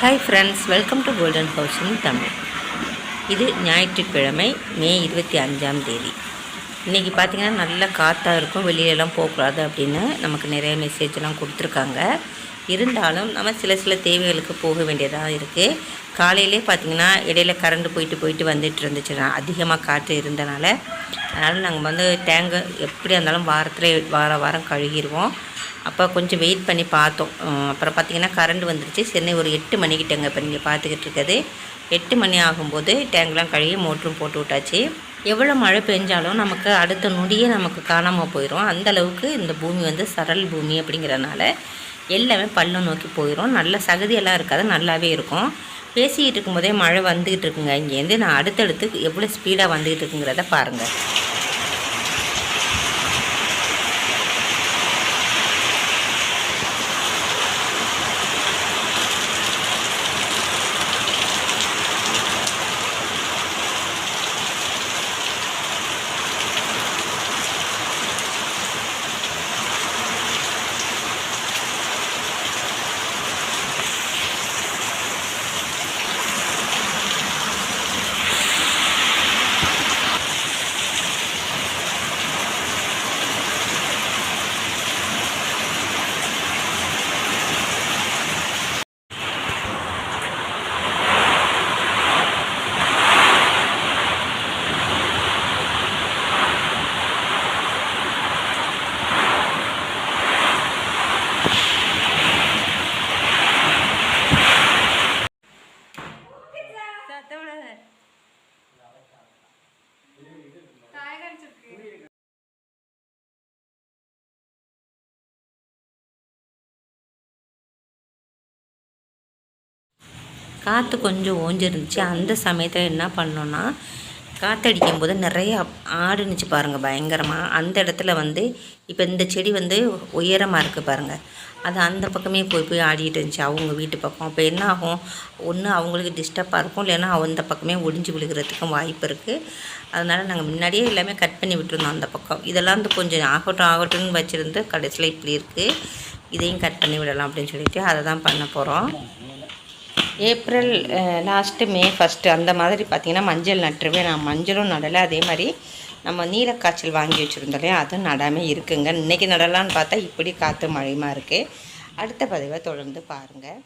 Hi friends welcome to golden house in Tamil இது ஞாயிற்றுக்கிழமை மே இருபத்தி அஞ்சாம் தேதி. இன்றைக்கி பார்த்திங்கன்னா நல்ல காற்றாக இருக்கும் வெளியிலலாம் போகக்கூடாது அப்படின்னு நமக்கு நிறைய மெசேஜ்லாம் கொடுத்துருக்காங்க. இருந்தாலும் நம்ம சில சில தேவைகளுக்கு போக வேண்டியதாக இருக்குது காலையிலே பார்த்திங்கன்னா இடையில கரண்ட் போயிட்டு போயிட்டு வந்துட்டு இருந்துச்சுன்னா அதிகமாக காற்று இருந்தனால அதனால் நாங்கள் வந்து டேங்கு எப்படி இருந்தாலும் வாரத்தில் வார வாரம் கழுகிடுவோம் அப்போ கொஞ்சம் வெயிட் பண்ணி பார்த்தோம். அப்புறம் பார்த்திங்கன்னா கரண்ட் வந்துருச்சு. சென்னை ஒரு எட்டு மணிக்கிட்டங்க இப்போ நீங்கள் பார்த்துக்கிட்டு இருக்கிறது. எட்டு மணி ஆகும்போது டேங்க்லாம் கழுவி மோட்டரும் போட்டு விட்டாச்சு. எவ்வளோ மழை பெஞ்சாலும் நமக்கு அடுத்த நொடியே நமக்கு காணாமல் போயிடும் அந்தளவுக்கு இந்த பூமி வந்து சரல் பூமி அப்படிங்கிறனால எல்லாமே பள்ளம் நோக்கி போயிடும் நல்ல சகதியெல்லாம் இருக்காது. நல்லாவே இருக்கும். பேசிக்கிட்டு இருக்கும்போதே மழை வந்துக்கிட்டு இருக்குங்க. இங்கேருந்து நான் அடுத்தடுத்து எவ்வளோ ஸ்பீடாக வந்துக்கிட்டு இருக்குங்கிறத பாருங்கள் காற்று கொஞ்சம் ஓஞ்சிருந்துச்சு. அந்த சமயத்தில் என்ன பண்ணோன்னா காற்றடிக்கும் போது நிறைய ஆடுனுச்சு பாருங்கள் பயங்கரமாக அந்த இடத்துல வந்து இப்போ இந்த செடி வந்து உயரமாக இருக்குது பாருங்கள் அது அந்த பக்கமே போய் போய் ஆடிட்டு இருந்துச்சு. அவங்க வீட்டு பக்கம். அப்போ என்ன ஆகும்? ஒன்று அவங்களுக்கு டிஸ்டர்பாக இருக்கும். இல்லைன்னா அந்த பக்கமே ஒடிஞ்சு விழுகிறதுக்கும் வாய்ப்பு இருக்குது அதனால் நாங்கள் முன்னாடியே எல்லாமே கட் பண்ணி விட்டுருந்தோம் அந்த பக்கம். இதெல்லாம் வந்து கொஞ்சம் ஆகட்டும் ஆகட்டும்னு வச்சுருந்து கடைசியில் இப்படி இருக்குது இதையும் கட் பண்ணி விடலாம் அப்படின்னு சொல்லிட்டு அதை தான் பண்ண போகிறோம் ஏப்ரல் லாஸ்ட்டு மே ஃபஸ்ட்டு அந்த மாதிரி பார்த்திங்கன்னா மஞ்சள் நட்டுருவேன். நான் மஞ்சளும் நடலை அதே மாதிரி நம்ம நீலக்காய்ச்சல் வாங்கி வச்சுருந்தோம் இல்லையா? அதுவும் நடாமல் இருக்குங்க. இன்றைக்கி நடலான்னு பார்த்தா இப்படி காற்று மழையுமா இருக்குது அடுத்த பதிவை தொடர்ந்து பாருங்கள்